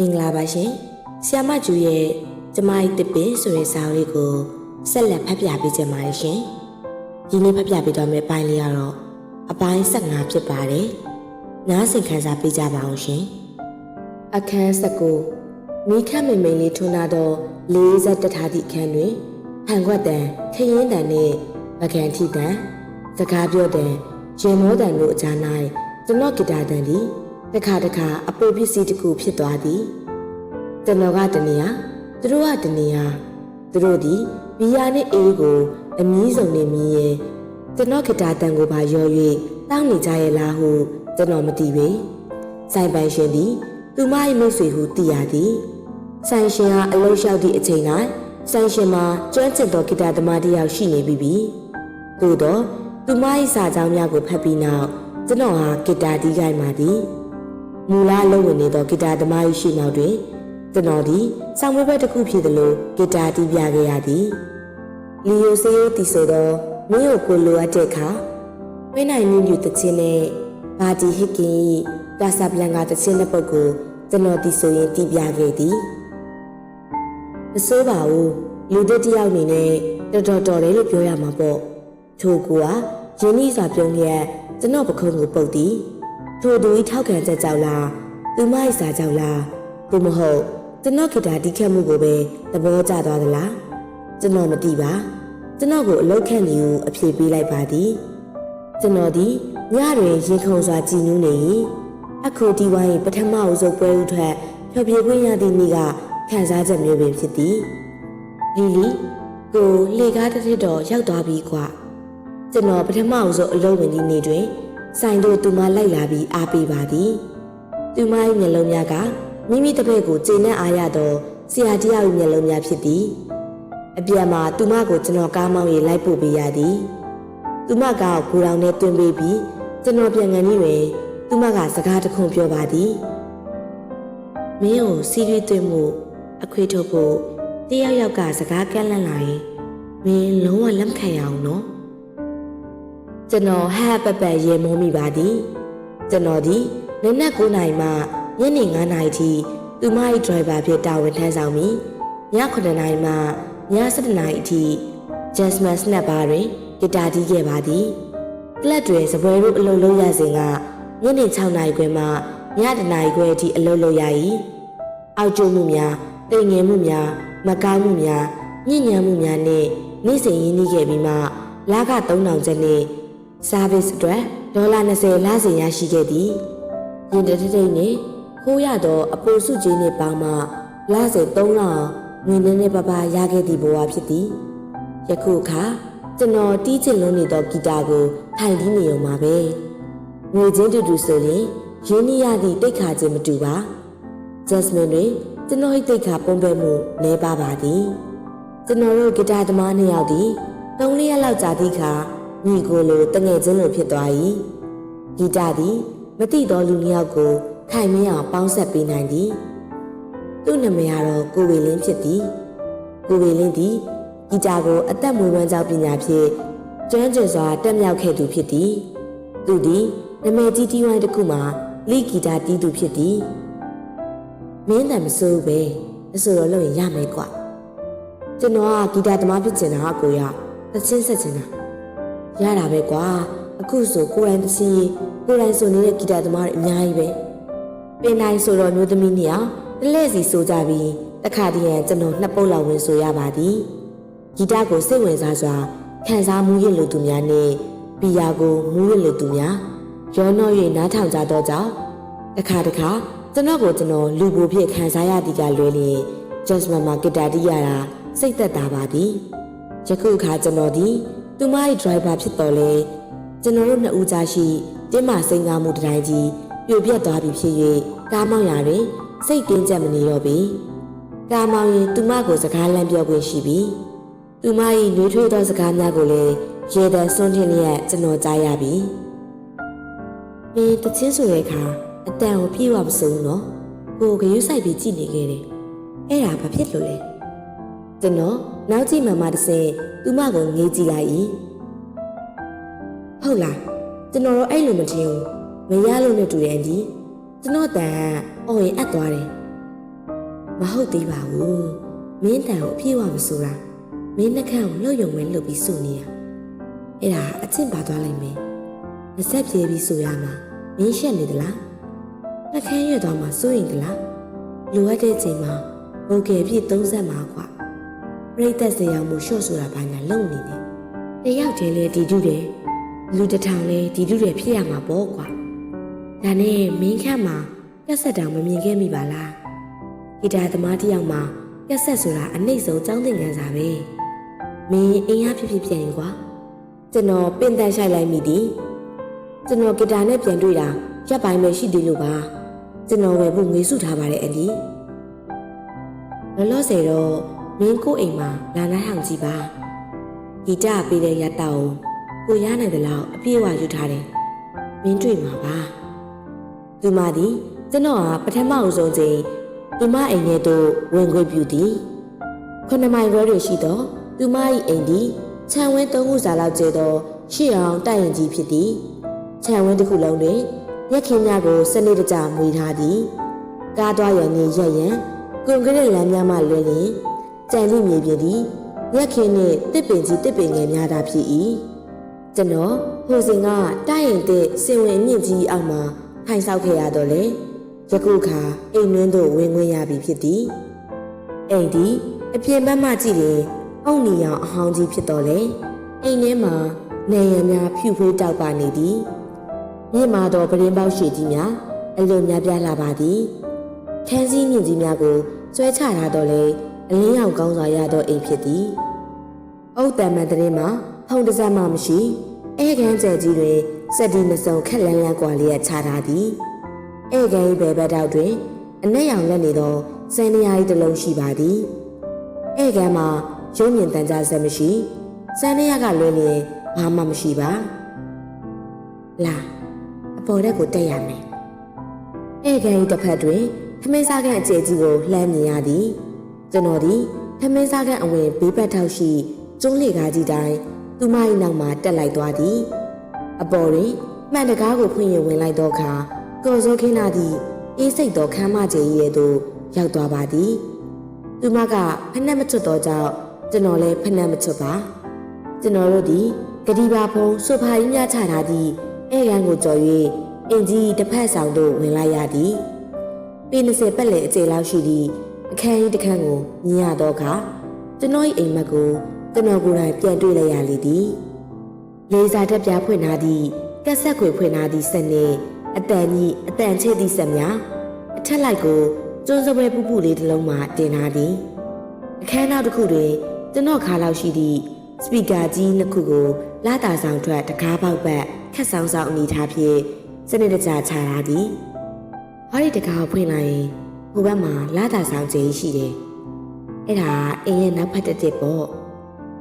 မင်္ဂလာပါရှင်ဆ iam မကျူရဲ့ကျမ၏တစ်ပင်ဆိုတဲ့စာအုပ်လေးကိုဆက်လက်ဖတ်ပြပေးခြင်းပါတယ်ရှင်ဒီနေ့ဖတ်ပြပေးတော့မယ့်ပိုင်းလေးကတော့အပိုင်း15ဖြစ်ပါတယ်နားဆင်ခံစားပေးကြပါအောင်ရှင်အခန်း19မိခတ်မိန်မိန်လေးထွန်းလာတော့လေးဆက်တထားသည့်အခန်းတွင်ဟန်ခွက်တန်ခရင်တန်နှင့်ပကံထီတန်စကားပြောတန်ရင်မောတန်တို့အကြား၌ကျွန်တော်ဂီတာတန်သည် တစ်ခါတစ်ခါအပိုပစ္စည်းတစ်ခုဖြစ်သွားသည်ကျွန်တော်ကတနေရာသူတို့ကတနေရာသူတို့သည်ဘီယာနှင့်အေးကို အမီးစုံနှင့်မြည်ရဲ့ကျွန်တော်ဂီတာတန်ကိုပါရော၍တောင်းနေကြရဲ့လားဟုကျွန်တော်မသိပေဆိုင်ပိုင်ရှင်သည်သူမ၏မိတ်ဆွေဟုသိရသည်ဆိုင်ရှင်ဟာအလုံးလျှောက်သည့်အချိန်၌ဆိုင်ရှင်မှာကျွမ်းကျင်သောဂီတာသမားတစ်ယောက်ရှိနေပြီပြီသို့တော့သူမ၏စာကြောင်းများကိုဖတ်ပြီးနောက်ကျွန်တော်ဟာဂီတာတီးခိုင်းပါသည် မူလလုံးဝင်နေသောဂီတာသမား၏ရှိနောက်တွင်ကျွန်တော်သည်ဆောင်းပွဲပွဲတစ်ခုဖြစ်သလိုဂီတာတီးပြခဲ့ရသည်လီယိုစေယိုတီဆိုသောမင်းကိုကိုလိုအပ်တဲ့အခါဝင်းနိုင်မြင့်မြူတခြင်းနဲ့ဘာတီဟစ်ကင်၏ကာဆာဘလန်ကာတခြင်းတဲ့ပုတ်ကိုကျွန်တော်တီဆိုရင်တီးပြခဲ့သည်မစိုးပါဘူးလူတစ်တယောက်အနေနဲ့တော်တော်တော်တယ်လို့ပြောရမှာပေါ့ထို့ကူကရင်းနှီးစွာပြုံးလျက်ကျွန်တော်ပခုံးကိုပုတ်သည် ထိုသူဤထောက်ခံချက်ကြောင့်လားသူမ၏စာကြောင့်လားသူမဟုတ်ကျွန်တော်ဂီတာတီးခတ်မှုကိုပဲသဘောကျသွားသလားကျွန်တော်မသိပါကျွန်တော်ကိုအလောက်ခန့်နေကိုအဖြေပေးလိုက်ပါသည်ကျွန်တော်ဒီညတွင်ရင်ခုန်စွာကြည်နူးနေ၏အခုဒီဝိုင်းပထမအဦးဆုံးပွဲဥထွက်ဖျော်ဖြေခွင့်ရသည့်နေ့ကခံစားချက်မျိုးပင်ဖြစ်သည်လီလီကိုလေကားတစ်ထစ်တော့ရောက်သွားပြီကွာကျွန်တော်ပထမအဦးဆုံးအလုပ်ဝင်သည့်နေ့တွင် ဆိုင်တို့သူမလိုက်လာပြီးအားပေးပါသည်သူမ၏မျက်လုံးများကမိမိတစ်ဖက်ကိုကျေနပ်အားရသောဆရာတယောက်၏မျက်လုံးများဖြစ်သည်အပြန်မှာသူမကိုကျွန်တော်ကားမောင်း၍လိုက်ပို့ပေးရသည်သူမကကိုယ်တော်နဲ့တွင်ပေးပြီးကျွန်တော်ပြန်ကန်ပြီးတွင်သူမကစကားတခုပြောပါသည်မင်းကိုစီးရီးသွင်းမှုအခွေထုတ်ဖို့တယောက်ယောက်ကစကားကန့်လန့်လာရင်မင်းလုံးဝလက်မခံရအောင်နော် ကျွန်တော်ဟဟပပရေမောမိပါသည်ကျွန်တော်ဒီနနက်9နာရီမှညနေ9နာရီထိသူမ၏ဒရိုင်ဘာဖြစ်တာဝန်ထမ်းဆောင်ပြီးည9နာရီမှည7နာရီအထိ Jasmine Snap Bar တွင်ဂီတာတီးခဲ့ပါသည်ကလပ်တွင်စပွဲတို့အလုပ်လုပ်ရစဉ်ကညနေ6နာရီခွဲမှည7နာရီခွဲအထိအလုပ်လုပ်ရ၏အောက်ကျမှုများတိမ်ငယ်မှုများမကောင်းမှုများညဉ့်ညမ်းမှုများနှင့်နေ့စဉ်ရင်းနှီးခဲ့ပြီးမှလက3000ကျပ်နှင့် service အတွက်ဒေါ်လာ20လစဉ်ရရှိခဲ့သည်။ရင်တတိတိတ်နဲ့ခိုးရသောအပိုစုကြီးနှင့်ပေါင်းမှလစဉ်3လအောင်ငွေနည်းနည်းပါးပါးရခဲ့သည့်ဘဝဖြစ်သည်။ယခုအခါကျွန်တော်တီးချင်လုံးနေသောဂီတာကိုထိုင်တီးနေုံပါပဲ။ငွေချင်းတူတူဆိုရင်ရင်းနှီးရသည့်တိတ်ခါချင်းမတူပါ။ Jasmine တွင်ကျွန်တော်၏တိတ်ခါပုံပဲမှုနှဲပါပါသည်။ကျွန်တော်တို့ဂီတာသမားနှစ်ယောက်သည်၃လရက်လောက်ကြာသည့်အခါ ညီကိုလိုတငယ်ချင်းလိုဖြစ်သွား၏ဂီတာသည်မတိသောလူနှစ်ယောက်ကိုခိုင်မင်းအောင်ပေါင်းဆက်ပေးနိုင်သည်သူ့နာမည်ကတော့ကိုဝေလင်းဖြစ်သည်ကိုဝေလင်းသည်ဂီတာကိုအသက်မွေးဝမ်းကြောင်းပညာဖြင့်ကျွမ်းကျင်စွာတက်မြောက်ခဲ့သူဖြစ်သည်သူသည်နာမည်ကြီးတီးဝိုင်းတစ်ခုမှာလိဂီတာတီးသူဖြစ်သည်မင်းတန်မစိုးပဲအဆိုတော့လုပ်ရင်ရမယ်ကွာကျွန်တော်ကဂီတာသမားဖြစ်ချင်တာအကိုရသချင်းဆက်ချင်တာ ရတာပဲကွာအခုဆိုကိုယ်တိုင်တစ်စီကိုယ်တိုင်ဆိုနေတဲ့ဂီတာသမားတွေအများကြီးပဲပင်တိုင်းဆိုတော့မျိုးသမီးနှစ်ယောက်တလဲစီဆိုကြပြီးတခါတည်းရန်ကျွန်တော်နှစ်ပုတ်လောက်ဝင်ဆိုရပါသည်ဂီတကိုစိတ်ဝင်စားစွာခံစားမှုရလို့သူများနဲ့ပီယာကိုမူးရလို့သူများရောနှော၍နားထောင်ကြတော့ကြောင့်တခါတခါကျွန်တော်ကိုကျွန်တော်လူပူဖြစ်ခံစားရသည်ကလွဲလျင် Jasmine မှာဂီတာတီးရတာစိတ်သက်သာပါသည်ယခုအခါကျွန်တော်ဒီ သူမ၏ driver ဖြစ်တော်လဲကျွန်တော်တို့နှစ်ဦးကြားရှိတင်းမာစိန်ကားမှုတစ်တိုင်းကြီးပြိုပြက်သွားပြီဖြစ်၍ကားမောင်းရာတွင်စိတ်တင်းကျပ်မနေတော့ပြီကားမောင်းရင်သူမကိုစကားလမ်းပြောခွင့်ရှိပြီသူမ၏နှွေးထွေးသောစကားများကိုလည်းရေတံစွန့်ထင်းလျက်ကျွန်တော်ကြားရပြီမင်းတချင်းဆိုတဲ့အခါအတန်ကိုပြေဝမစိုးနော်ကိုကယူဆိုင်ပြီးကြည့်နေခဲ့တယ်အဲ့ဒါဘာဖြစ်လို့လဲကျွန်တော် နောက်ကြည့်မှမှတစ်စင်သူမကိုငေးကြည့်လိုက်၏ဟုတ်လားကျွန်တော်တော့အဲ့လိုမထင်ဘူးမရလို့နဲ့တူတယ်အန်ဒီကျွန်တော်တန်အော်ရင်အပ်သွားတယ်မဟုတ်သေးပါဘူးမင်းတန်ကိုအပြေးဝမဆိုတာမင်းနှက်ခမ်းကိုလှုပ်ယုံဝင်လှုပ်ပြီးစုနေရအဲ့ဒါအချင်းပါသွားလိုက်မယ်မဆက်ပြေးပြီးဆိုရမှာမင်းရှက်နေသလားနှက်ခမ်းရွက်သွားမှစိုးရင်သလားလိုအပ်တဲ့ချိန်မှာဘုံကယ်ပြည့်30မှာကွာ ပြိသက်စရာမှုရှော့ဆိုတာဘာညာလုံနေတယ်တယောက်တည်းလေတီတူတယ်လူတစ်ထောင်လေတီတူတယ်ဖြစ်ရမှာပေါ့ကွာဒါနဲ့မင်းခန့်မှာပြက်ဆက်တောင်မမြင်ခဲ့မိပါလားဂီတာသမားတစ်ယောက်မှာပြက်ဆက်ဆိုတာအနှိမ့်ဆုံးចောင်းသင်ခန်းစာပဲမင်းအင်အားဖြစ်ဖြစ်ပြန်ရင်ကွာကျွန်တော်ပင်တန်ဆိုင်လိုက်မိသည်ကျွန်တော်ဂီတာနဲ့ပြန်တွေ့တာရပ်ပိုင်းပဲရှိသေးလို့ပါကျွန်တော်ဝယ်ဖို့ငွေစုထားပါတယ်အန်ဒီလောလောဆယ်တော့ မင်းကိုအိမ်မှာလာနာထောင်ကြည့်ပါဂီတပေးတဲ့ရတ္တောင်ကိုရနိုင်တဲ့လောက်အပြည့်အဝယူထားတယ်မင်းတွေ့မှာပါသူမသည်ကျွန်တော်ဟာပထမအဆုံးချိန်သူမအိမ်ထဲသို့ဝင်ခွင့်ပြုသည်ခုနှစ်မိုင်ခွဲတွင်ရှိသောသူမ၏အိမ်သည်ခြံဝင်းသုံးခုစာလောက်ကျဲသောရှေ့အောင်တိုက်ရင်ကြီးဖြစ်သည်ခြံဝင်းတစ်ခုလုံးတွင်ရက်ခင်းများကိုစနစ်တကျမွေထားသည်ကားသွားရန်နှင့်ရက်ရန်ကွန်ကရစ်လမ်းများမှလွင်လျင် ကြံလိမြေပြင်သည်ရက်ခင်းနှင့်တစ်ပင်ကြီးတစ်ပင်ငယ်များသာဖြစ်၏ကျွန်တော်ဟိုစဉ်ကတိုက်ရင်တဲ့စင်ဝင်အမြင့်ကြီးအောက်မှာထိုင်ဆောက်ခဲ့ရတော့လေယခုခါအိမ်နှင်းသို့ဝင်ခွင့်ရပြီဖြစ်သည်အိမ်သည်အပြင်ဘက်မှကြည့်ရင်အုံနီရောင်အဟောင်းကြီးဖြစ်တော့လေအိမ်ထဲမှာနေရံများဖြူဖွေးတောက်ပါနေသည်မြင့်မာသောပရင်းပေါက်ရှိကြီးများအလွန်များပြားလာပါသည်ခန်းစည်းမြင့်ကြီးများကိုဆွဲချထားတော့လေ အလင်းရောင်ကောင်းစွာရသောအိမ်ဖြစ်သည်အုတ်တံမန်တရင်မှာဖုံတစက်မှမရှိအဲကန်းကျဲကြီးတွင်စက်ဒီမစုံခက်လန်းလန်းကွာလျက်ခြားထားသည်အဲကန်း၏ဘယ်ဘက်တောက်တွင်အနက်ရောင်လက်နေသောစံနေရာ၏တစ်လုံးရှိပါသည်အဲကန်းမှာရုံမြင်တန်ကြားဆက်မရှိစံနေရာကလွဲလျင်ဘာမှမရှိပါလာအပေါ်ရက်ကိုတက်ရမယ်အဲကန်း၏တစ်ဖက်တွင်သမင်းစားကန်အကျဲကြီးကိုလှမ်းမြင်ရသည် ကျွန်တော်သည်ထမင်းစားခန်းအဝင်ဘေးဘက်ထောက်ရှိကျုံးလေကားကြီးတိုင်းသူမ၏နောက်မှာတက်လိုက်သွားသည်အပေါ်တွင်မှန်တကားကိုဖွင့်ရဝင်လိုက်သောအခါကော်စောခင်းနာသည်အေးစိတ်သောခမ်းမကျဲရဲ့သို့ရောက်သွားပါသည်သူမကဖက်နှက်မချွတ်သောကြောင့်ကျွန်တော်လည်းဖက်နှက်မချွတ်ပါကျွန်တော်တို့သည်ဂဒီပါဖုံးဆိုဖာကြီးများချထားသည့်အဲကန်းကိုကြော်၍အင်ကြီးတစ်ဖက်ဆောင်သို့ဝင်လိုက်ရသည်ပေ20ပတ်လည်အကျယ်လောက်ရှိသည့် အခန်းကြီးတစ်ခန်းကိုမြင်ရသောအခါကျွန်တော်၏အိမ်မက်ကိုကျွန်တော်ကိုယ်တိုင်ပြန်တွေ့လိုက်ရလေသည်လေးစားတက်ပြားဖွင့်ထားသည့်ကက်ဆက်ခွေဖွင့်ထားသည့်ဆက်နှင့်အတန်ကြီးအတန်ချဲ့သည့်ဆက်များအထက်လိုက်ကိုကျွန်းစပွဲပူပူလေးတစ်လုံးမှတင်ထားသည်အခန်းနောက်တစ်ခုတွင်ကျွန်တော်ခါလောက်ရှိသည့်စပီကာကြီးနှစ်ခုကိုလာတာဆောင်ထွက်တကားပေါက်ပတ်ခက်ဆောင်ဆောင်အနေထားဖြင့်စနစ်တကျချထားသည်ဟောဒီတကားကိုဖွင့်လိုက်ရင် ဟိုဘက်မှာလာတာဆောင်ကျင်းရှိတယ်အဲ့ဒါအင်းရဲ့နောက်ဖက်တက်တက်ပေါ့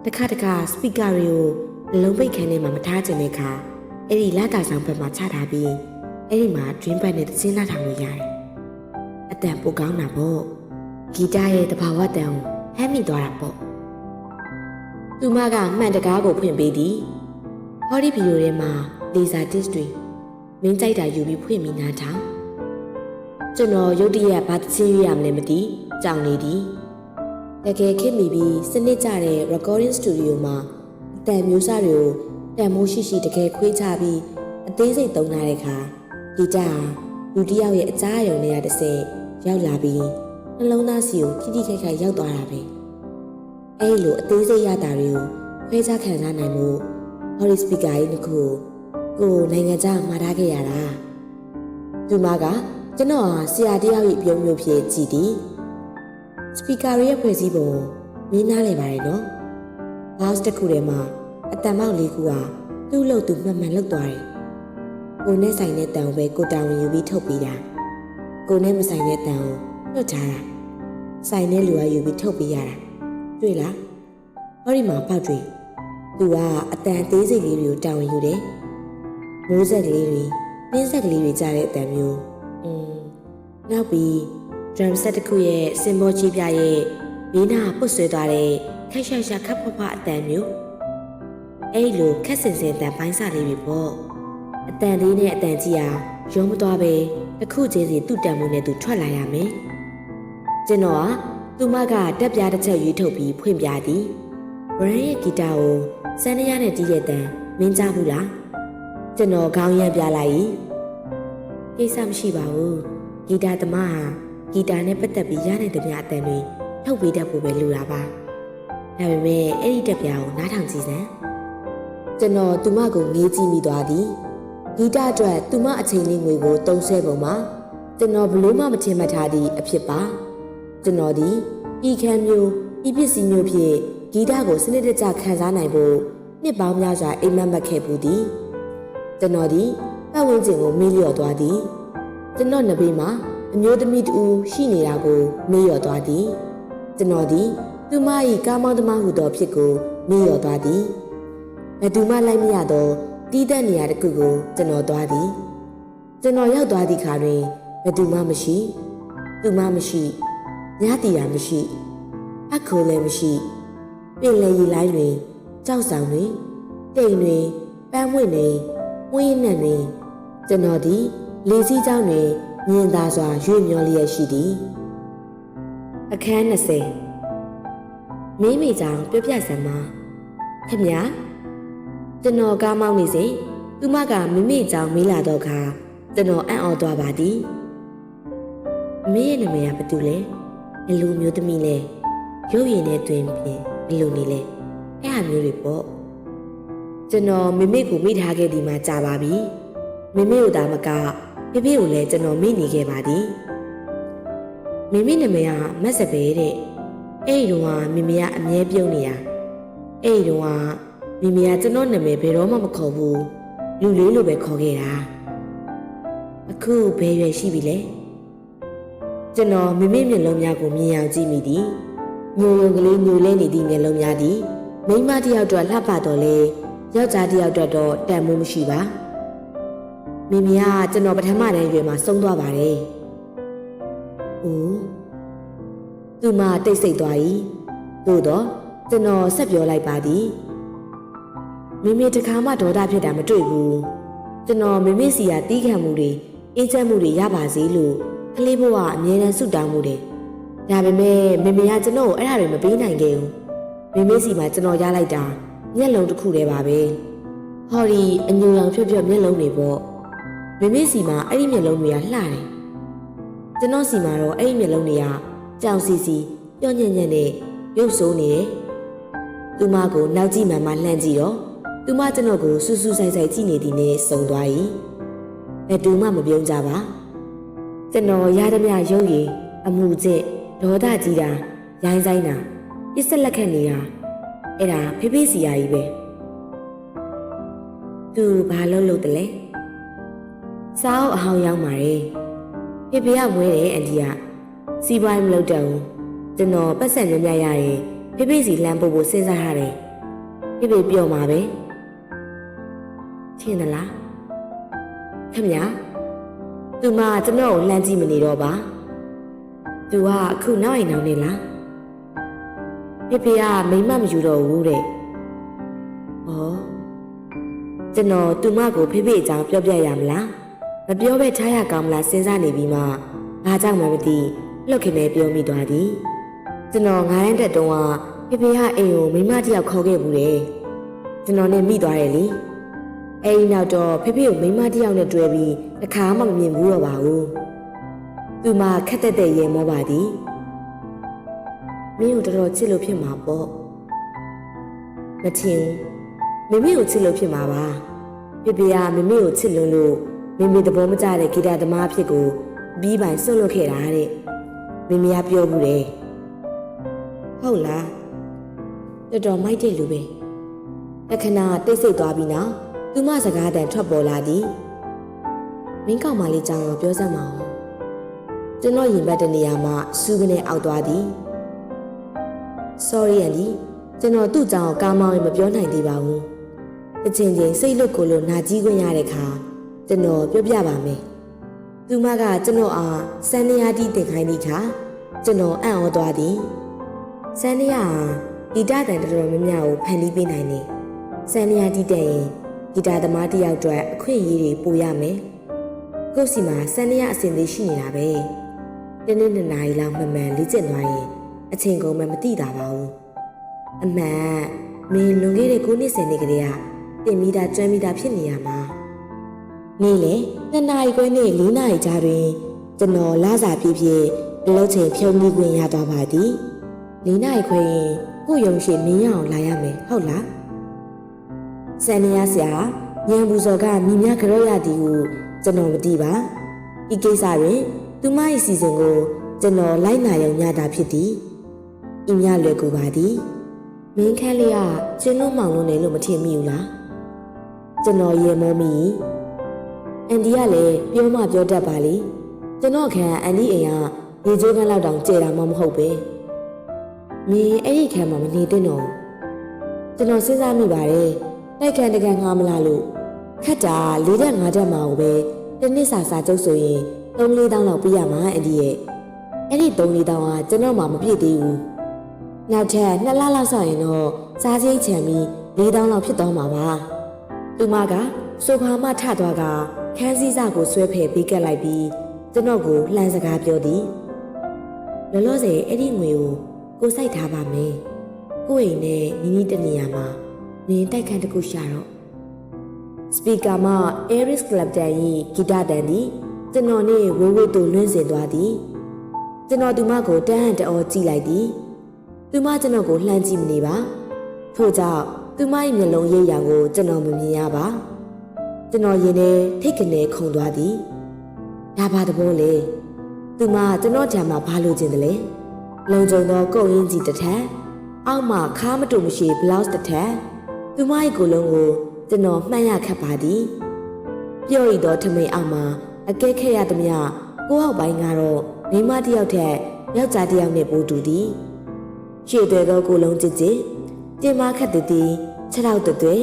တခါတခါစပီကာတွေကိုအလုံးပိတ်ခန်းထဲမှာမထားခြင်းတဲ့အခါအဲ့ဒီလာတာဆောင်ဘက်မှာချထားပြီးအဲ့ဒီမှာ dream pad နဲ့သင်းလာထောင်လို့ရတယ်။အတန်ပိုကောင်းတာပေါ့။ဂီတရဲ့တဘာဝတန်ကိုဟမ်းမိသွားတာပေါ့။သူမကမှန်တကားကိုဖွင့်ပေးသည်။ဟောဒီဗီဒီယိုထဲမှာ laser disc တွေမင်းကြိုက်တာယူပြီးဖွင့်မိနာထောင်။ ကျွန်တော်ရုတ်တရက်ဘာသချင်းရရမလဲမသိကြောင်နေသည်။တကယ်ခင်မိပြီးစနစ်ကြတဲ့ recording studio မှာအတန်မျိုးစားတွေကိုတန်မိုးရှိရှိတကယ်ခွေးချပြီးအသေးစိတ်သုံးထားတဲ့အခါဒီတာလူတစ်ယောက်ရဲ့အကြားအယုံတွေကတစ်ဆင့်ရောက်လာပြီးနှလုံးသားစီကိုခိတိခိုက်ခိုက်ရောက်သွားတာပဲအဲဒီလိုအသေးစိတ်ရတာတွေကိုခွဲခြားခံစားနိုင်မှုဟော်ရီစပီကာကြီးတစ်ခုကိုကိုနိုင်ငံခြားမှာထားခဲ့ရတာဒီမှာက ကျွန်တော်ဟာဆရာတယောက်ရဲ့ပြုံးမျိုးဖြစ်ကြည်သည်စပီကာရဲ့ဖွဲ့စည်းပုံမင်းနားလည်ပါတယ်နော်ဘောက်စ်တစ်ခုထဲမှာအတန်မောက်လေးခုဟာသူ့လို့သူမှန်မှန်လောက်သွားတယ်ကိုနဲ့ဆိုင်တဲ့တန်ကိုပဲကိုတာဝန်ယူပြီးထုတ်ပေးတာကိုနဲ့မဆိုင်တဲ့တန်ကိုလွတ်ထားတာဆိုင်တဲ့လူကယူပြီးထုတ်ပေးရတာတွေ့လားဟောဒီမှာပေါက်တွေသူကအတန်သေးစိတ်လေးတွေကိုတာဝန်ယူတယ်မိုးဆက်ကလေးတွေနှင်းဆက်ကလေးတွေကြားတဲ့အတန်မျိုးอืม နောက်ပြီး drum set တစ်ခုရဲ့စင်ဘောကြီးပြရဲ့ဘေးနာပုတ်ဆွဲသွားတဲ့ခက်ရှာရှာခပ်ဖွားဖွားအတန်မျိုးအဲ့လိုခက်စင်စင်တန်ပိုင်းစားလေးတွေပေါ့အတန်လေးနဲ့အတန်ကြီးဟာရုံးမသွားပဲတစ်ခုချင်းစီသူ့တန်မှုနဲ့သူထွက်လာရမယ်ကျွန်တော်ကသူမကတက်ပြားတစ်ချက်ရွေးထုတ်ပြီးဖွင့်ပြသည်ဘရန်ရဲ့ဂီတာကိုစန်းရနဲ့တီးရဲ့တန်မင်းကြဘူးလားကျွန်တော်ခေါင်းရမ်းပြလိုက်၏ ကိစ္စမရှိပါဘူးဂီတာသမားဟာဂီတာနဲ့ပတ်သက်ပြီးရနိုင်တဲ့မြအတန်တွေထုတ်ပေးတတ်ဖို့ပဲလိုတာပါဒါပေမဲ့အဲ့ဒီတက်ပြားကိုနားထောင်ကြည့်စမ်းကျွန်တော်သူမကိုငေးကြည့်မိသွားသည်ဂီတအတွက်သူမအချိန်လေးငွေကိုတုံးဆဲပုံမှာကျွန်တော်ဘလို့မှမထင်မှတ်ထားသည့်အဖြစ်ပါကျွန်တော်ဒီဤခံမျိုးဤပစ္စည်းမျိုးဖြင့်ဂီတကိုစနစ်တကျခံစားနိုင်ဖို့နှစ်ပေါင်းများစွာအိမ်မက်မက်ခဲ့ပူသည်ကျွန်တော်ဒီ ပတ်ဝန်းကျင်ကိုမေးလျော့သွားသည်ကျွန်တော်နဘေးမှာအမျိုးသမီးတူရှိနေတာကိုမေးလျော့သွားသည်ကျွန်တော်ဒီသူမ၏ကားမောင်းသမားဟုသောဖြစ်ကိုမေးလျော့သွားသည်ဘယ်သူမှလိုက်မရသောတီးတဲ့နေရာတစ်ခုကိုကျွန်တော်သွားသည်ကျွန်တော်ရောက်သွားသည့်ခါတွင်ဘယ်သူမှမရှိသူမှမရှိညတီတာမရှိအခုလည်းမရှိပင်လေရီလိုင်းတွင်ကြောက်ဆောင်တွင်တိမ်တွင်ပန်းမွင့်တွင်ဝင်းနှံတွင် ကျွန်တော်သည်လေစည်းကြောင်းတွင်မြင်သာစွာရွေ့မျောလျက်ရှိသည်အခန်း20မိမိကြောင့်ပြပြစမ်းမခင်ဗျာကျွန်တော်ကားမောင်းနေစဉ်သူမကမိမိကြောင့်မေးလာတော့ခါကျွန်တော်အံ့ဩသွားပါသည်အမေရဲ့နာမည်ကဘာတူလဲဘယ်လိုမျိုးသမီးလဲရုပ်ရည်နဲ့တွင်ဖြင့်ဘယ်လိုနေလဲအဲ့ဟာမျိုးတွေပေါ့ကျွန်တော်မိမိကိုမိထားခဲ့ဒီမှာကြာပါပြီ မိမိကိုဒါမကဖေဖေကိုလည်းကျွန်တော်မိနေခဲ့ပါသည်မိမိနာမည်ကမက်စပဲတဲ့အဲ့ဒီတော့မိမိကအမြဲပြုံးနေတာအဲ့ဒီတော့မိမိကကျွန်တော်နာမည်ဘယ်တော့မှမခေါ်ဘူးလူလေးလိုပဲခေါ်ခဲ့တာအခုဘယ်ရွယ်ရှိပြီလဲကျွန်တော်မိမိမျက်လုံးများကိုမြင်အောင်ကြည့်မိသည်ညိုရုံကလေးညိုလဲနေသည့်မျက်လုံးများသည်မိန်းမတစ်ယောက်တော့လှပတော့လေယောက်ျားတစ်ယောက်တော့တန်မိုးမရှိပါ မိမိကကျွန်တော်ပထမတန်းရွယ်မှာဆုံးသွားပါတယ်။အိုးသူမတိတ်ဆိတ်သွား၏။သို့တော့ကျွန်တော်ဆက်ပြောလိုက်ပါသည်။မိမိတခါမှဒေါသဖြစ်တာမတွေ့ဘူး။ကျွန်တော်မိမိစီကတီးခံမှုတွေအေးချမ်းမှုတွေရပါစေလို့ကလေးဘဝအမြဲတမ်းဆုတောင်းမှုတယ်။ဒါပေမဲ့မိမိကကျွန်တော်ကိုအဲ့ဒါတွေမပေးနိုင်ခဲ့ဘူး။မိမိစီမှာကျွန်တော်ရလိုက်တာမျက်လုံးတစ်ခုတည်းပါပဲ။ဟော်ဒီအညူရောင်ဖြော့ဖြော့မျက်လုံးတွေပေါ့။ မိမိစီမှာအဲ့ဒီမျက်လုံးတွေကလှတယ်။ကျွန်တော်စီမှာတော့အဲ့ဒီမျက်လုံးတွေကကြောင်စီစီပျော့ညံ့ညံ့နဲ့ရုပ်ဆိုးနေတယ်။သူမကိုနောက်ကြည့်မှမှလှမ်းကြည့်တော့သူမကျွန်တော်ကိုစူးစူးဆိုင်ဆိုင်ကြည့်နေသည်နဲ့စုံသွား၏။ဘယ်သူမှမပြုံးကြပါ။ကျွန်တော်ရသမျှရုပ်ရည်အမှုကျင့်ဒေါသကြီးတာရိုင်းဆိုင်တာပစ္စလက်ခတ်နေတာအဲ့ဒါဖေးဖေးစီယာကြီးပဲ။သူဘာလုပ်လို့တလဲ။ စားအောင်အဟောင်းရောက်ပါရဲ့။ဖေဖေကမွေးတယ်အန်တီကစီးပွားမလုပ်တော့ဘူး။ကျွန်တော်ပတ်စံများများရရင်ဖေဖေစီလမ်းပို့ဖို့စဉ်းစားရတယ်။ဖေဖေပြောမှာပဲ။ထင်သလား။ခင်ဗျာသူမကျွန်တော်ကိုလှမ်းကြည့်မနေတော့ပါ။ तू ကအခုနောက်ရင်နောက်နေလား။ဖေဖေကမိမ့်မမယူတော့ဘူးတဲ့။ဩကျွန်တော်သူမကိုဖေဖေအကြောင်းပြောပြရမလား။ မပြောဘဲထားရကောင်းမလားစဉ်းစားနေပြီးမှဘာကြောင့်မှမသိလှုပ်ခင်နဲ့ပြောမိသွားသည်။ကျွန်တော်ငားရမ်းတက်တုန်းကဖေဖေကအိမ်ကိုမိမတစ်ယောက်ခေါ်ခဲ့ဘူးတဲ့။ကျွန်တော်နဲ့မိသွားတယ်လေ။အဲ့ဒီနောက်တော့ဖေဖေကိုမိမတစ်ယောက်နဲ့တွေ့ပြီးတစ်ခါမှမမြင်ဘူးတော့ပါဘူး။သူမှခက်တက်တဲ့ရေမောပါသည်။မင်းကိုတော်တော်ချစ်လို့ဖြစ်မှာပေါ့။မထင်ဘူးမိမိကိုချစ်လို့ဖြစ်မှာပါ။ဖေဖေကမိမိကိုချစ်လွန်းလို့ မိမိသဘောမကျတဲ့ဂီတသမားဖြစ်ကိုပြီးပိုင်ဆွတ်လွတ်ခဲ့တာတဲ့။မိမိကပြောဘူးတယ်။ဟုတ်လား။တော်တော်မိုက်တဲ့လူပဲ။အခဏတိတ်ဆိတ်သွားပြီးနောက်သူမစကားတန်ထွက်ပေါ်လာသည်။မင်းကောင်မလေးကြောင့်ပြောစမ်းမအောင်။ကျွန်တော်ရင်ဘတ်တဲ့နေရာမှာစူးကနေအောက်သွားသည်။ sorry အန်ဒီကျွန်တော်သူ့ကြောင့်ကားမောင်းရင်မပြောနိုင်သေးပါဘူး။အချင်းချင်းစိတ်လွတ်ကိုလို့နာကြီးခွင့်ရတဲ့ခါ ကျွန်တော်ပြောပြပါမယ်။သူမကကျွန်တော်အားစန်းနေရတီးတင်ခိုင်းသည့်ခါကျွန်တော်အံ့ဩသွားသည်။စန်းနေရဟာဂီတတန်တော်တော်များများကိုဖန်တီးပေးနိုင်တယ်။စန်းနေရတီးတဲ့ရင်ဂီတသမားတစ်ယောက်အတွက်အခွင့်အရေးတွေပိုရမယ်။ကိုယ့်စီမှာစန်းနေရအစဉ်သေးရှိနေတာပဲ။တနေ့နှစ်နာရီလောက်မှန်မှန်လေ့ကျင့်သွားရင်အချိန်ကုန်မှမသိတာပါဘူးအမှန်မင်းလွန်ခဲ့တဲ့9နှစ်10နှစ်ကလေးကတင်မိတာကျွမ်းမိတာဖြစ်နေရမှာ နေ့လေနှစ်နာရီခွဲနဲ့၄နာရီကြားတွင်ကျွန်တော်လာစာပြည့်ပြည့်အလုပ်ချိန်ဖြုံးမိခွင့်ရသွားပါသည်၄နာရီခွဲရင်ကို့ယုံရှိမင်းရအောင်လာရမယ်ဟုတ်လားဆန်နေရဆရာညံဘူးစော်ကမိမြကြရရသည်ဟုကျွန်တော်မသိပါဤကိစ္စတွင်သူမ၏စီစဉ်ကိုကျွန်တော်လိုက်နာရုံညတာဖြစ်သည်ဤမြလွယ်ကူပါသည်မင်းခန်းလေးကကျင်းလုံးမောင်လုံးနေလို့မထင်မိဘူးလားကျွန်တော်ရေမောမိ အန်ဒီကလည်းပြောမှပြောတတ်ပါလေကျွန်တော်ခံအန်ဒီအိမ်ကရေချိုးခန်းလောက်တောင်ကျေတာမှမဟုတ်ပဲမင်းအဲ့ဒီခံမှာမနေသင့်တော့ဘူးကျွန်တော်စဉ်းစားမိပါတယ်တိုက်ခံတကန်ငှားမလားလို့ခက်တာ၄တက်၅တက်မှာကိုပဲတစ်နှစ်စာစာကျုပ်ဆိုရင်3 4တောင်းလောက်ပြရမှာအန်ဒီရဲ့အဲ့ဒီ3 4တောင်းကကျွန်တော်မှမပြည့်သေးဘူးနောက်ထပ်2လလောက်ဆောက်ရင်တော့စားချင်းချန်ပြီး၄တောင်းလောက်ဖြစ်သွားမှာပါသူမကဆိုဖာမှထသွားက ခန်းစည်းစာကိုဆွဲဖယ်ပေးကက်လိုက်ပြီးကျွန်တော်ကိုလှမ်းစကားပြောသည်လောလောဆယ်အဲ့ဒီငွေကိုကိုစိုက်ထားပါမယ်ကိုယ့်အိမ်နဲ့နီးနီးတနေရာမှာနင်းတိုက်ခန်းတစ်ခုရှာတော့စပီကာမှာ Aris Club တန်ဤဂီတတန်သည်ကျွန်တော်နဲ့ဝေးဝေးတို့လွင့်စင်သွားသည်ကျွန်တော်သူမကိုတန်းဟန်တအောကြည့်လိုက်သည်သူမကျွန်တော်ကိုလှမ်းကြည့်မနေပါထို့ကြောင့်သူမ၏မျက်လုံးရိပ်ရောင်ကိုကျွန်တော်မမြင်ရပါ ကျွန်တော်ရင်ထဲထိတ်ကနေခုန်သွားသည်ဒါဘာသဘောလဲသူမကျွန်တော်ကြံမှာဘာလို့ခြင်းတလဲလုံခြုံသောကုတ်ရင်းကြီးတစ်ထက်အောက်မှာခါမတူမရှိဘလောက်တစ်ထက်သူမ၏ကိုယ်လုံးကိုကျွန်တော်မှတ်ရခက်ပါသည်ပြော့ရသောထမိန်အောက်မှာအကဲခက်ရသမျှကိုအောက်ပိုင်းကတော့မိမတစ်ယောက်ထက်ယောက်ျားတစ်ယောက်နဲ့ပိုတူသည်ရှေ့သွဲသောကိုယ်လုံးကြစ်ကြစ်တင်မခက်တည်တည်ခြေထောက်တွဲတွဲ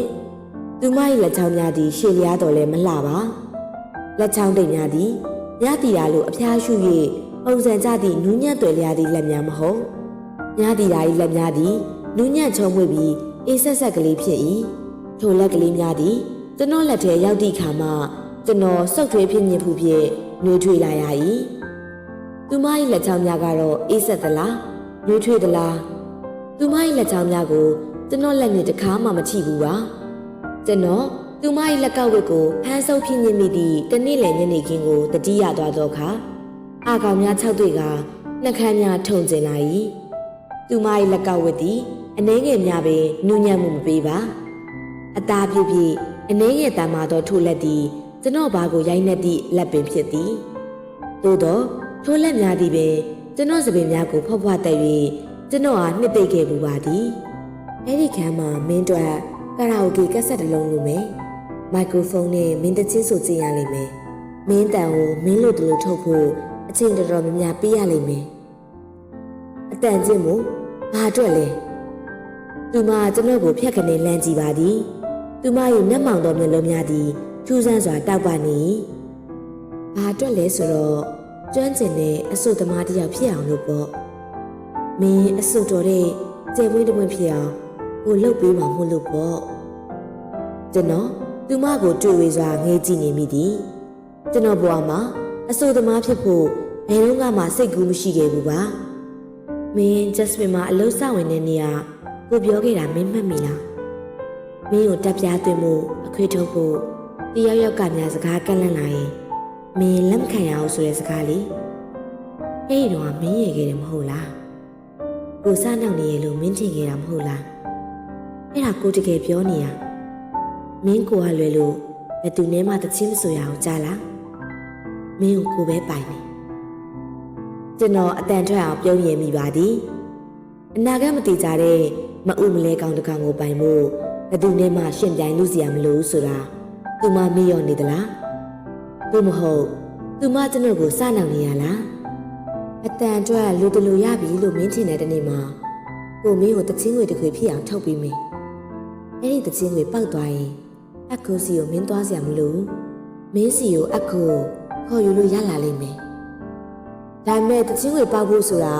သူမ၏လက်ချောင်းများသည်ရှေ့လျားတော်လဲမလှပါလက်ချောင်းတိတ်များသည်ညတီရာလိုအဖျားရှု၍ပုံစံကြသည့်နူးညံ့တွေလျားသည့်လက်များမဟုတ်ညတီရာ၏လက်များသည်နူးညံ့ချုံမွေ့ပြီးအေးဆက်ဆက်ကလေးဖြစ်၏ထိုလက်ကလေးများသည်ကျွန်တော်လက်ထဲရောက်သည့်အခါမှကျွန်တော်စုပ်ထွေးဖြစ်မြင်မှုဖြင့်နှွေးထွေးလာရ၏သူမ၏လက်ချောင်းများကတော့အေးဆက်သလားနှွေးထွေးသလားသူမ၏လက်ချောင်းများကိုကျွန်တော်လက်နဲ့တခါမှမချိဘူးပါ ကျွန်တော်သူမ၏လက်ကဝတ်ကိုဖမ်းဆုပ်ဖြစ်မြင်မိသည့်တနေ့လည်ညနေခင်းကိုတတိယသွားသောအခါအာကောင်များ၆တွေ့ကနှက်ခမ်းများထုံကျင်လာ၏သူမ၏လက်ကဝတ်သည်အနှဲငယ်များပင်နူးညံ့မှုမပေးပါအသားပြည့်ပြည့်အနှဲငယ်တမ်းမာသောထိုလက်သည်ကျွန်တော်ဘာကိုရိုက်နှက်သည့်လက်ပင်ဖြစ်သည်သို့သောထိုလက်များသည်ပင်ကျွန်တော်စပင်များကိုဖောက်ဖွားတက်၍ကျွန်တော်အားနှစ်သိမ့်ခဲ့ပူပါသည်အဲ့ဒီခန်းမှာမင်းတို့ ကာရာအိုကေကက်ဆက်တစ်လုံးလိုမယ်မိုက်ခရိုဖုန်းနဲ့မင်းတချင်းဆိုကြည့်ရလိမ့်မယ်မင်းတန်ကိုမင်းလို့တလို့ထုတ်ဖို့အချိန်တော်တော်များများပေးရလိမ့်မယ်အတန်ချင်းမို့ဘာအတွက်လဲသူမကျွန်တော်ကိုဖျက်ကနေလမ်းကြည့်ပါသည်သူမရဲ့မျက်မှောင်သောမျက်လုံးများသည်ထူးဆန်းစွာတောက်ပါနေဘာအတွက်လဲဆိုတော့ကျွမ်းကျင်တဲ့အဆုတ်သမားတစ်ယောက်ဖြစ်အောင်လို့ပေါ့မင်းအဆုတ်တော်တဲ့ကျေပွင့်တစ်ပွင့်ဖြစ်အောင် ကိုလှုပ်ပေးမှာမို့လို့ပေါ့ကျွန်တော်သူမကိုတွေ့ဝေစွာငေးကြည့်နေမိသည်ကျွန်တော်ဘဝမှာအဆိုသမားဖြစ်ဖို့ဘယ်တော့မှစိတ်ကူးမရှိခဲ့ဘူးပါမင်း Jasmine မှာအလုပ်စဝင်တဲ့နေရာကိုပြောခဲ့တာမင်းမှတ်မိလားမင်းကိုတက်ပြားသွင်းမှုအခွေထုတ်ဖို့တယောက်ယောက်ကများစကားကန့်လန့်လာရင်မင်းလက်မခံရအောင်ဆိုတဲ့စကားလေးအဲ့ဒီတော့မင်းရခဲ့တယ်မဟုတ်လားကိုစားနောက်နေရလို့မင်းထင်ခဲ့တာမဟုတ်လား အဲ့ဒါကိုတကယ်ပြောနေရမင်းကိုကလွယ်လို့ဘယ်သူနဲ့မှတချင်းမဆိုရအောင်ကြားလားမင်းကိုကိုပဲပိုင်တယ်ကျွန်တော်အတန်ထွက်အောင်ပြုံးရမိပါသည်အနာဂတ်မတည်ကြတဲ့မအုပ်မလဲကောင်းတကောင်ကိုပိုင်ဖို့ဘယ်သူနဲ့မှရှင်ပြိုင်လို့စရာမလိုဘူးဆိုတာသူမမေ့ရောနေသလားသို့မဟုတ်သူမကျွန်တော်ကိုစနှောင်နေရလားအတန်အတွက်လူတလူရပြီလို့မင်းထင်တဲ့တနေ့မှာကိုမင်းကိုတချင်းငွေတစ်ခွေဖြစ်အောင်ထုတ်ပြီးမင်း အဲ့ဒီတချင်းငွေပောက်သွားရင်အကူစီကိုမင်းသွားစရာမလိုမင်းစီကိုအကူခေါ်ယူလို့ရလာလိမ့်မယ်ဒါပေမဲ့တချင်းငွေပောက်ဖို့ဆိုတာ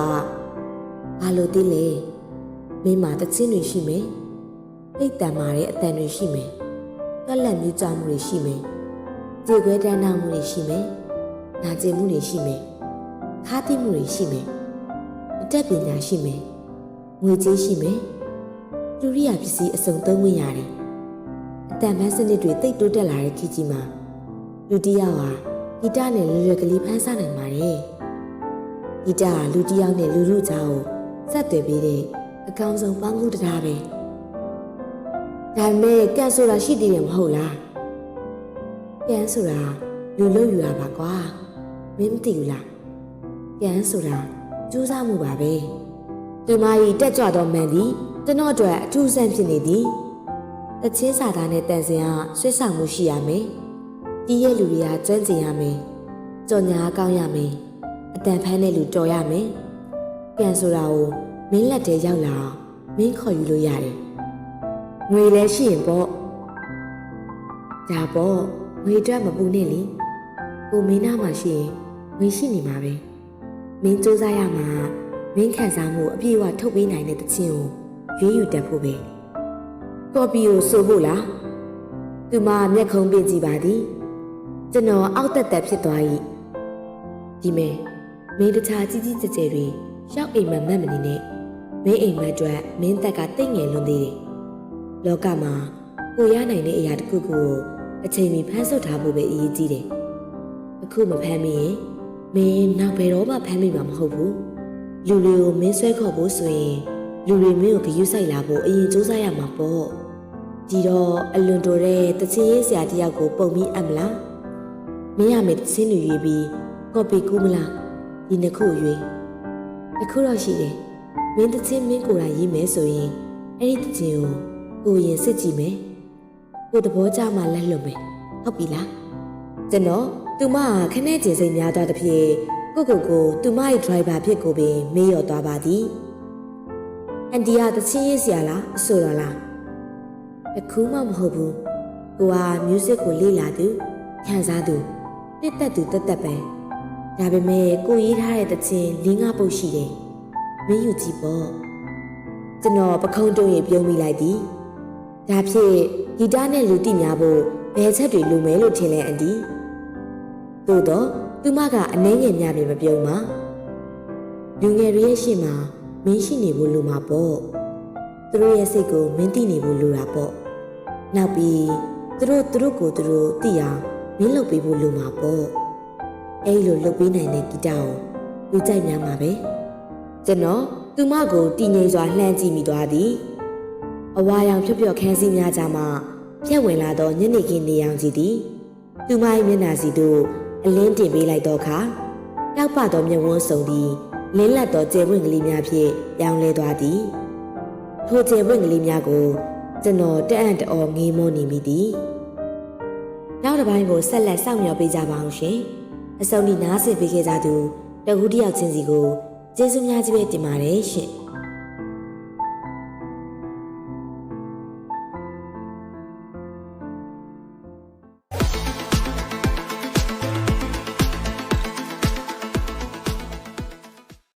ဘာလို့သိလဲမင်းမှာတချင်းတွေရှိမယ်အိတ်တန်မာတဲ့အတန်တွေရှိမယ်တွက်လက်မြူးကြမှုတွေရှိမယ်ကြေခွဲတန်းနာမှုတွေရှိမယ်နာကျင်မှုတွေရှိမယ်ခါးတိမှုတွေရှိမယ်အတတ်ပညာရှိမယ်ငွေကြေးရှိမယ် လူရိယာပစ္စည်းအစုံသုံးဝင်ရတယ်အတန်ပန်းစနစ်တွေတိတ်တိုးတက်လာတဲ့ခေတ်ကြီးမှာလူတစ်ယောက်ဟာဂီတနဲ့လွယ်လွယ်ကလေးဖန်ဆနိုင်ပါတယ်ဂီတဟာလူတစ်ယောက်နဲ့လူလူကြားကိုဆက်သွယ်ပေးတဲ့အကောင်းဆုံးပန်းကူတရားပဲဒါပေမဲ့ကန့်ဆိုတာရှိသေးတယ်မဟုတ်လားကန့်ဆိုတာလူလို့ယူရပါကွာမင်းမသိဘူးလားကန့်ဆိုတာစူးစမ်းမှုပါပဲဒီမကြီးတက်ကြွသောမန်သည် ကျွန်တော်အတွက်အထူးဆန်းဖြစ်နေသည်တချင်းစာသားနဲ့တန်စင်ကဆွဲဆောင်မှုရှိရမယ်ဒီရဲ့လူတွေကကျွမ်းကျင်ရမယ်ကြော်ညာကောင်းရမယ်အတန်ဖန်းတဲ့လူတော်ရမယ်ကန်ဆိုတာကိုမင်းလက်ထဲရောက်လာအောင်မင်းခေါ်ယူလို့ရတယ်ငွေလည်းရှိရင်ပေါ့ဒါပေါ့ငွေအတွက်မပူနဲ့လေကိုမင်းနာမှာရှိရင်ငွေရှိနေမှာပဲမင်းစူးစမ်းရမှာမင်းခံစားမှုအပြည့်အဝထုတ်ပေးနိုင်တဲ့တခြင်းကို ရွေးယူတတ်ဖို့ပဲကော်ပီကိုဆိုဖို့လားသူမမျက်ခုံးပြကြည့်ပါသည်ကျွန်တော်အောက်တက်တက်ဖြစ်သွား၏ဒီမဲမင်းတခြားကြီးကြီးကျယ်ကျယ်တွေရှောက်အိမ်မက်မက်မနေနဲ့မင်းအိမ်မက်အတွက်မင်းတက်ကတိတ်ငယ်လွန်သေးတယ်လောကမှာကိုရနိုင်တဲ့အရာတစ်ခုခုကိုအချိန်မီဖမ်းဆုပ်ထားဖို့ပဲအရေးကြီးတယ်အခုမဖမ်းမိရင်မင်းနောက်ဘယ်တော့မှဖမ်းမိမှာမဟုတ်ဘူးလူတွေကိုမင်းဆွဲခေါ်ဖို့ဆိုရင် လူတွေမင်းကိုဂရုစိုက်လာဖို့အရင်စူးစမ်းရမှာပေါ့ဒီတော့အလွန်တော်တဲ့တချင်ရေးဆရာတယောက်ကိုပုံပြီးအပ်မလားမင်းရမယ်တချင်းတွေရွေးပြီးကော်ပီကူးမလားဒီနှစ်ခုရွေးတစ်ခုတော့ရှိတယ်မင်းတချင်းမင်းကိုယ်တိုင်ရေးမယ်ဆိုရင်အဲ့ဒီတချင်းကိုကိုရင်စစ်ကြည့်မယ်ကိုသဘောကျမှလက်လွတ်မယ်ဟုတ်ပြီလားကျွန်တော်သူမကခနဲ့ကျင်စိတ်များသွားတဲ့ဖြစ်ကိုကိုကိုသူမရဲ့ driver ဖြစ်ကိုပင်မေးရော်သွားပါသည် အန်ဒီယာတချင်းရေးဆရာလားအဆိုတော်လားတခုမှမဟုတ်ဘူးကိုက music ကိုလေ့လာသူခံစားသူတစ်သက်သူတက်တက်ပဲဒါပေမဲ့ကိုရေးထားတဲ့တခြင်း၄၅ပုတ်ရှိတယ်မင်းယူကြည့်ပေါ့ကျွန်တော်ပခုံးတုံးရင်ပြုံးမိလိုက်သည်ဒါဖြင့်ဂီတနဲ့လူတိများဖို့ဘယ်ချက်တွေလိုမယ်လို့ထင်လဲအန်ဒီသို့တော့သူမကအနှဲငယ်များပြီမပြုံးပါလူငယ်တွေရဲ့ရှေ့မှာ မင်းရှိနေဖို့လိုမှာပေါ့သူတို့ရဲ့စိတ်ကိုမင်းသိနေဖို့လိုတာပေါ့နောက်ပြီးသူတို့သူတို့ကိုသူတို့သိအောင်မင်းလုပ်ပေးဖို့လိုမှာပေါ့အဲ့လိုလုပ်ပေးနိုင်တဲ့ဂီတကိုလူကြိုက်များမှာပဲကျွန်တော်သူမကိုတည်ငြိမ်စွာလှမ်းကြည့်မိသွားသည်အဝါရောင်ဖြော့ဖြော့ခန်းစည်းများကြမှပြက်ဝင်လာသောညနေခင်းနေရောင်ကြီးသည်သူမ၏မျက်နှာစီသို့အလင်းတင်ပေးလိုက်သောအခါတောက်ပသောမျက်ဝန်းစုံသည် လင်းလက်သောကျယ်ပွင့်ကလေးများဖြင့်ပြောင်းလဲသွားသည်ထိုကျယ်ပွင့်ကလေးများကိုကျွန်တော်တအံ့တအော်ငေးမောနေမိသည်နောက်တစ်ပိုင်းကိုဆက်လက်စောင့်မျှော်ပေးကြပါအောင်ရှင်အစုံဒီနားဆင်ပေးခဲ့ကြသူတကူတယောက်ချင်းစီကိုကျေးဇူးများကြီးပဲတင်ပါတယ်ရှင်